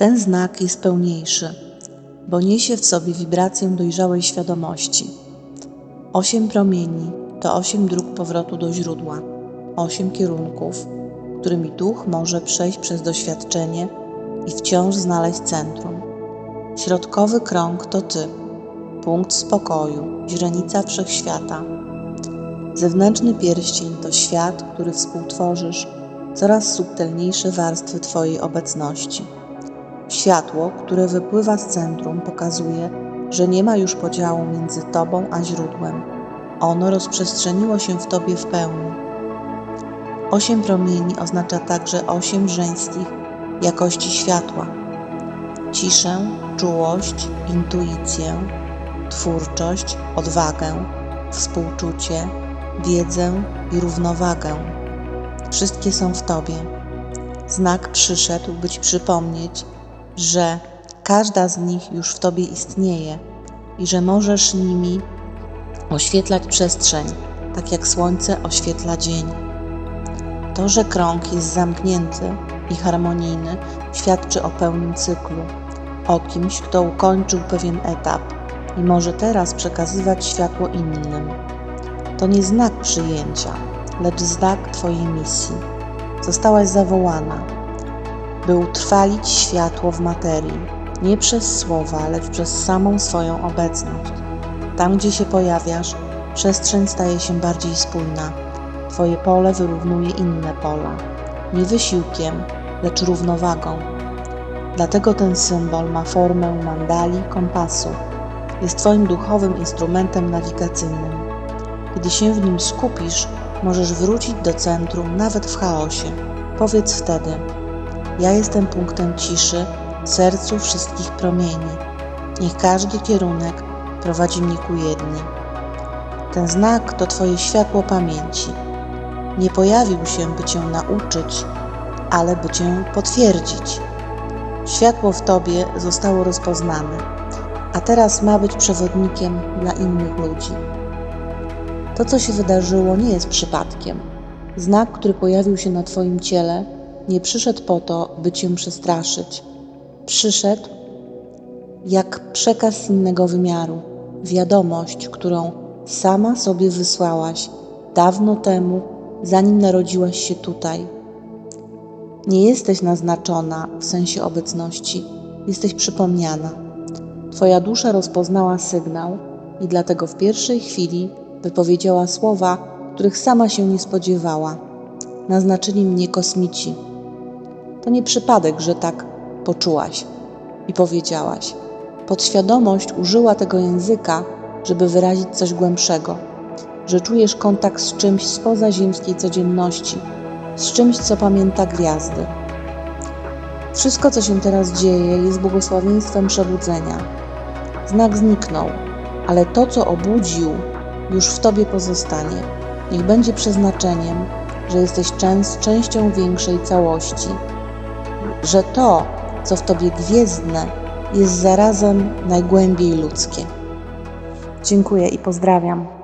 Ten znak jest pełniejszy, bo niesie w sobie wibrację dojrzałej świadomości. Osiem promieni to osiem dróg powrotu do źródła, osiem kierunków, którymi duch może przejść przez doświadczenie i wciąż znaleźć centrum. Środkowy krąg to Ty, punkt spokoju, źrenica wszechświata. Zewnętrzny pierścień to świat, który współtworzysz coraz subtelniejsze warstwy Twojej obecności. Światło, które wypływa z centrum, pokazuje, że nie ma już podziału między Tobą a źródłem. Ono rozprzestrzeniło się w Tobie w pełni. Osiem promieni oznacza także osiem żeńskich jakości światła. Ciszę, czułość, intuicję, twórczość, odwagę, współczucie, wiedzę i równowagę. Wszystkie są w Tobie. Znak przyszedł, by Ci przypomnieć, że każda z nich już w Tobie istnieje i że możesz nimi oświetlać przestrzeń, tak jak słońce oświetla dzień. To, że krąg jest zamknięty i harmonijny, świadczy o pełnym cyklu, o kimś, kto ukończył pewien etap i może teraz przekazywać światło innym. To nie znak przyjęcia, lecz znak Twojej misji. Zostałaś zawołana, by utrwalić światło w materii, nie przez słowa, lecz przez samą swoją obecność. Tam, gdzie się pojawiasz, przestrzeń staje się bardziej spójna. Twoje pole wyrównuje inne pola, nie wysiłkiem, lecz równowagą. Dlatego ten symbol ma formę mandali kompasu. Jest Twoim duchowym instrumentem nawigacyjnym. Kiedy się w nim skupisz, możesz wrócić do centrum nawet w chaosie. Powiedz wtedy: Ja jestem punktem ciszy w sercu wszystkich promieni. Niech każdy kierunek prowadzi mnie ku jedni. Ten znak to Twoje światło pamięci. Nie pojawił się, by Cię nauczyć, ale by Cię potwierdzić. Światło w Tobie zostało rozpoznane, a teraz ma być przewodnikiem dla innych ludzi. To, co się wydarzyło, nie jest przypadkiem. Znak, który pojawił się na Twoim ciele, nie przyszedł po to, by Cię przestraszyć. Przyszedł jak przekaz innego wymiaru, wiadomość, którą sama sobie wysłałaś dawno temu, zanim narodziłaś się tutaj. Nie jesteś naznaczona w sensie obecności, jesteś przypomniana. Twoja dusza rozpoznała sygnał i dlatego w pierwszej chwili wypowiedziała słowa, których sama się nie spodziewała. Naznaczyli mnie kosmici. To nie przypadek, że tak poczułaś i powiedziałaś. Podświadomość użyła tego języka, żeby wyrazić coś głębszego, że czujesz kontakt z czymś spoza ziemskiej codzienności, z czymś, co pamięta gwiazdy. Wszystko, co się teraz dzieje, jest błogosławieństwem przebudzenia. Znak zniknął, ale to, co obudził, już w tobie pozostanie. Niech będzie przeznaczeniem, że jesteś częst, częścią większej całości, że to, co w tobie gwiezdne, jest zarazem najgłębiej ludzkie. Dziękuję i pozdrawiam.